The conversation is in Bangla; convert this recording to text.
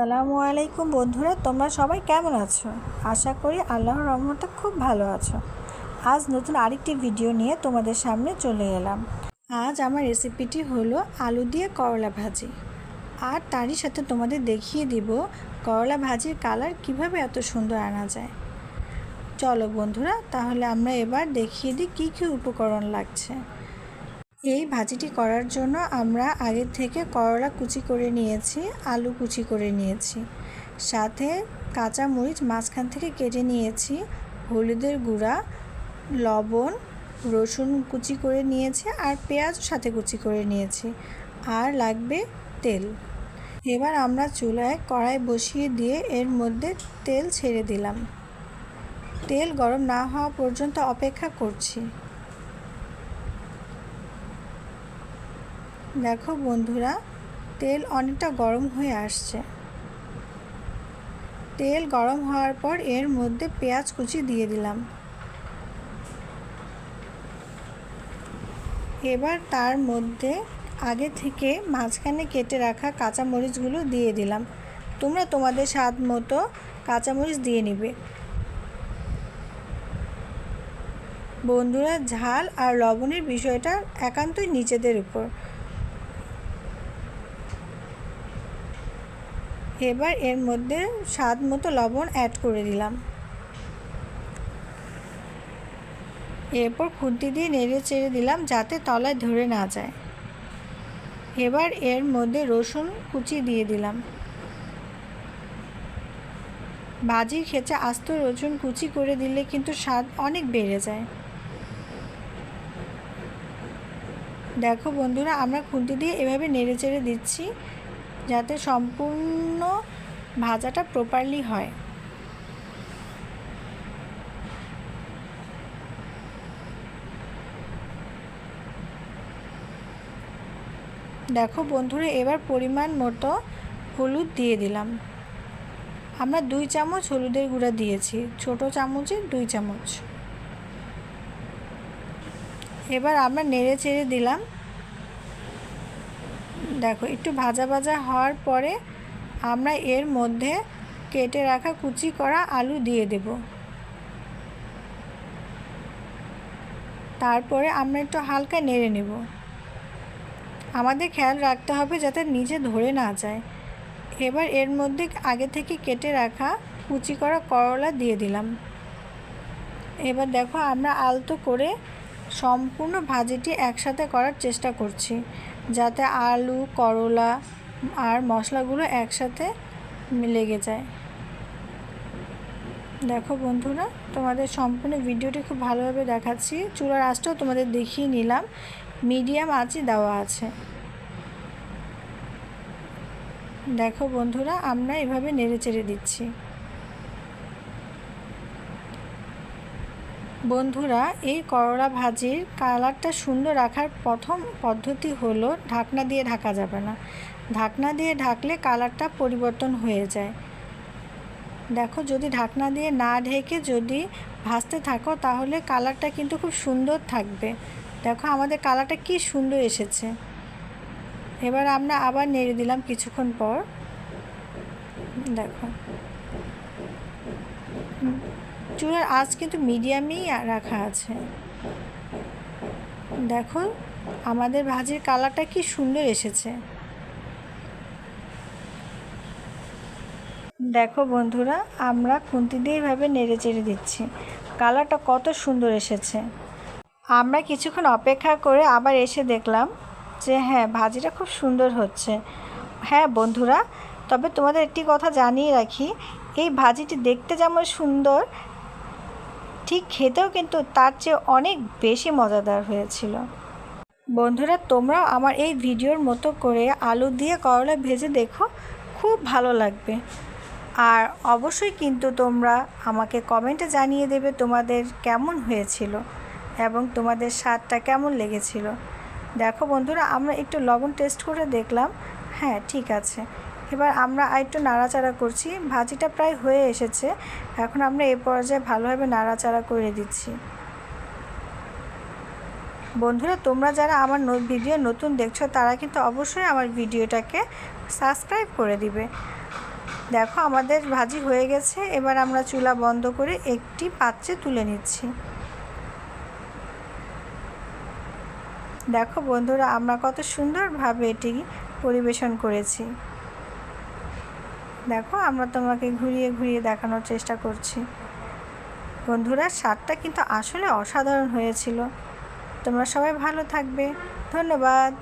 সালামু আলাইকুম বন্ধুরা, তোমরা সবাই কেমন আছো? আশা করি আল্লাহর রহমতে খুব ভালো আছো। আজ নতুন আরেকটি ভিডিও নিয়ে তোমাদের সামনে চলে এলাম। আজ আমার রেসিপিটি হলো আলু দিয়ে করলা ভাজি। আর তারই সাথে তোমাদের দেখিয়ে দিব করলা ভাজির কালার কীভাবে এত সুন্দর আনা যায়। চলো বন্ধুরা, তাহলে আমরা এবার দেখিয়ে দিই কী কী উপকরণ লাগছে। এই ভাজিটি করার জন্য আমরা আগে থেকে করলা কুচি করে নিয়েছি, আলু কুচি করে নিয়েছি। সাথে কাঁচা মরিচ মাঝখান থেকে কেটে নিয়েছি, হলুদের গুঁড়া, লবণ, রসুন কুচি করে নিয়েছি আর পেঁয়াজ সাথে কুচি করে নিয়েছি। আর লাগবে তেল। এবার আমরা চুলায় কড়াই বসিয়ে দিয়ে এর মধ্যে তেল ছেড়ে দিলাম। তেল গরম না হওয়া পর্যন্ত অপেক্ষা করছি। দেখো বন্ধুরা, তেল অনেকটা গরম হয়ে আসছে। তেল গরম হওয়ার পর এর মধ্যে পেঁয়াজ কুচি দিয়ে দিলাম। এবার তার মধ্যে আগে থেকে মাঝখানে কেটে রাখা কাঁচামরিচগুলো দিয়ে দিলাম। তোমরা তোমাদের স্বাদ মতো কাঁচামরিচ দিয়ে নিবে। বন্ধুরা, ঝাল আর লবণের বিষয়টা একান্তই নিজেদের উপর। এবার এর মধ্যে স্বাদ মতো লবণ অ্যাড করে দিলাম। এরপর খুন্তি দিয়ে নেড়ে চেড়ে দিলাম যাতে তলায় ধরে না যায়। এবার এর মধ্যে রসুন কুচি দিয়ে দিলাম। ভাজির খেচে আস্ত রসুন কুচি করে দিলে কিন্তু স্বাদ অনেক বেড়ে যায়। দেখো বন্ধুরা, আমরা খুন্তি দিয়ে এভাবে নেড়ে চেড়ে দিচ্ছি। যাতে সম্পূর্ণ ভাজাটা প্রপারলি হয়। দেখো বন্ধুরা, এবার পরিমাণ মতো হলুদ দিয়ে দিলাম। আমরা দুই চামচ হলুদের গুঁড়া দিয়েছি, ছোট চামচে দুই চামচ। এবার আমরা নেড়ে চেড়ে দিলাম। দেখো, একটু ভাজা ভাজা হওয়ার পরে আমরা এর মধ্যে কেটে রাখা কুচি করা আলু দিয়ে দেব। তারপরে আমরা একটু হালকা নেড়ে নেব। আমাদের খেয়াল রাখতে হবে যাতে নিচে ধরে না যায়। এবার এর মধ্যে আগে থেকে কেটে রাখা কুচি করা করলা দিয়ে দিলাম। এবার দেখো, আমরা আলতো করে সম্পূর্ণ ভাজিটি একসাথে করার চেষ্টা করছি, যাতে আলু, করলা আর মশলাগুলো একসাথে লেগে যায়। দেখো বন্ধুরা, তোমাদের সম্পূর্ণ ভিডিওটি খুব ভালোভাবে দেখাচ্ছি। চুলার আঁচটাও তোমাদের দেখিয়ে নিলাম। মিডিয়াম আঁচই দেওয়া আছে। দেখো বন্ধুরা, আমরা এভাবে নেড়ে চেড়ে দিচ্ছি। বন্ধুরা, এই করলা ভাজির কালারটা সুন্দর রাখার প্রথম পদ্ধতি হলো ঢাকনা দিয়ে ঢাকা যাবে না। ঢাকনা দিয়ে ঢাকলে কালারটা পরিবর্তন হয়ে যায়। দেখো, যদি ঢাকনা দিয়ে না ঢেকে যদি ভাজতে থাকো, তাহলে কালারটা কিন্তু খুব সুন্দর থাকবে। দেখো, আমাদের কালারটা কি সুন্দর এসেছে। এবার আমরা আবার নেড়ে দিলাম কিছুক্ষণ পর। দেখো। চুলার আঁচ কিন্তু মিডিয়ামেই রাখা আছে। দেখো আমাদের ভাজির কালারটা কি সুন্দর এসেছে। দেখো বন্ধুরা, আমরা খুন্তি দিয়ে এভাবে নেড়ে চেড়ে দিচ্ছি। কালারটা কত সুন্দর এসেছে। আমরা কিছুক্ষণ অপেক্ষা করে আবার এসে দেখলাম যে হ্যাঁ ভাজিটা খুব সুন্দর হচ্ছে। হ্যাঁ বন্ধুরা, তবে তোমাদের একটি কথা জানিয়ে রাখি, এই ভাজিটি দেখতে যেমন সুন্দর ঠিক খেতেও কিন্তু তার চেয়ে অনেক বেশি মজাদার হয়েছিল। বন্ধুরা, তোমরাও আমার এই ভিডিওর মতো করে আলু দিয়ে করলা ভেজে দেখো, খুব ভালো লাগবে। আর অবশ্যই কিন্তু তোমরা আমাকে কমেন্টে জানিয়ে দেবে তোমাদের কেমন হয়েছিল এবং তোমাদের স্বাদটা কেমন লেগেছিল। দেখো বন্ধুরা, আমরা একটু লবণ টেস্ট করে দেখলাম। হ্যাঁ ঠিক আছে। এবার আমরা একটু নাড়াচাড়া করছি। ভাজিটা প্রায় হয়ে এসেছে। এখন আমরা এ পর্যায়ে ভালোভাবে নাড়াচাড়া করে দিচ্ছি। বন্ধুরা, তোমরা যারা আমার ভিডিও নতুন দেখছ, তারা কিন্তু অবশ্যই আমার ভিডিওটাকে সাবস্ক্রাইব করে দিবে। দেখো, আমাদের ভাজি হয়ে গেছে। এবার আমরা চুলা বন্ধ করে একটি পাত্রে তুলে নিচ্ছি। দেখো বন্ধুরা, আমরা কত সুন্দরভাবে এটি পরিবেশন করেছি। দেখো, আমরা তোমাকে ঘুরিয়ে ঘুরিয়ে দেখানোর চেষ্টা করছি। বন্ধুরা, স্বাদটা কিন্তু আসলে অসাধারণ হয়েছিল। তোমরা সবাই ভালো থাকবে। ধন্যবাদ।